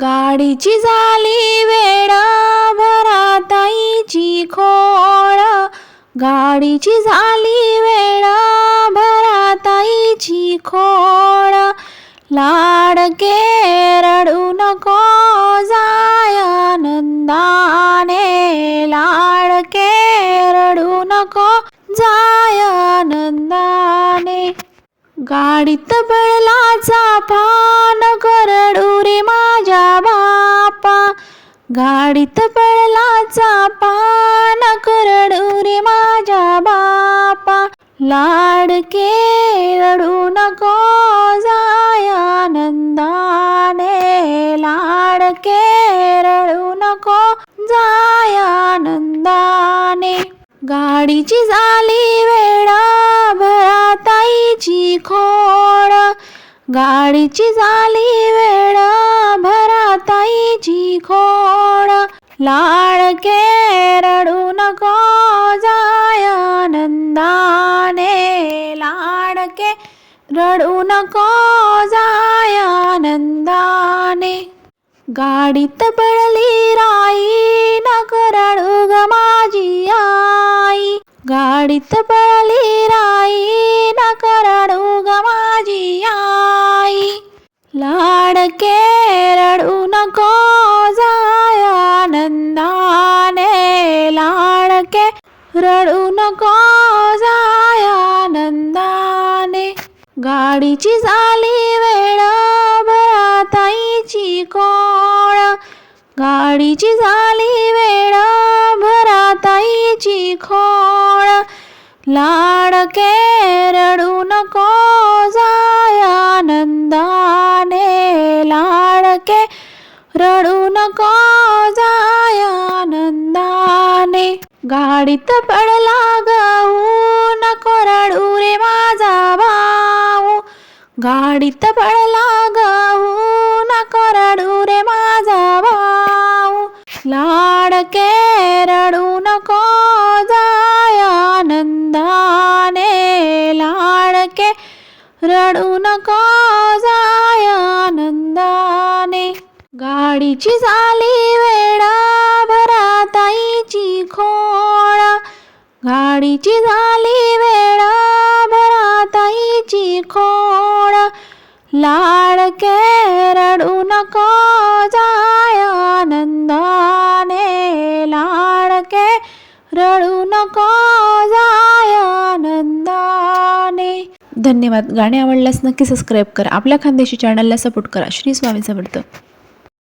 गाडीची झाली वेळ भराताईची खोळ. गाडीची झाली वेळ भराताईची खोळ लाडके रडू नको जाय आनंदाने लाडके रडू नको जाय आनंदाने गाडीत पडला चाफा गाडीत पडला पान करडू रे माझ्या बापा. लाडके रडू नको जाय आनंदाने. लाडके रडू नको जाय आनंदाने. गाडीची झाली वेळ भराताईची खोड. गाडीची झाली वेळ भराताईची खोड. लाडके रडू नको जाय आनंदाने. लाडके रडू नको जाय आनंदाने. गाडीत पडली राई नको रडू ग माझी आई. गाडीत पळली राई न लाडके रडू नको जाय आनंदाने. लाडके रडू नको जाय आनंदाने. गाडीची झाली वेळ भराताईची कोळ. गाडीची झाली वेळ भराताईची खोळ लाडके रडू लाडके रडू नको जाय आनंदाने. गाडीत पडला गहू नको रडू रे माझा भाऊ. गाडीत पडला गहू नको रडू रे माझा भाऊ. लाडके रडू नको जाय आनंदाने. लाडके रडू नको गाडीची झाली वेळ भराताईची खोळ. गाडीची झाली वेळ भराताईची खोळ. लाडके रडू नको जाय आनंदाने. लाडके रडू नको जाय आनंदाने. धन्यवाद. गाणे आवडल्यास नक्की सबस्क्राईब करा. आपल्या खानदेशी चॅनलला सपोर्ट करा. श्री स्वामी समर्थ.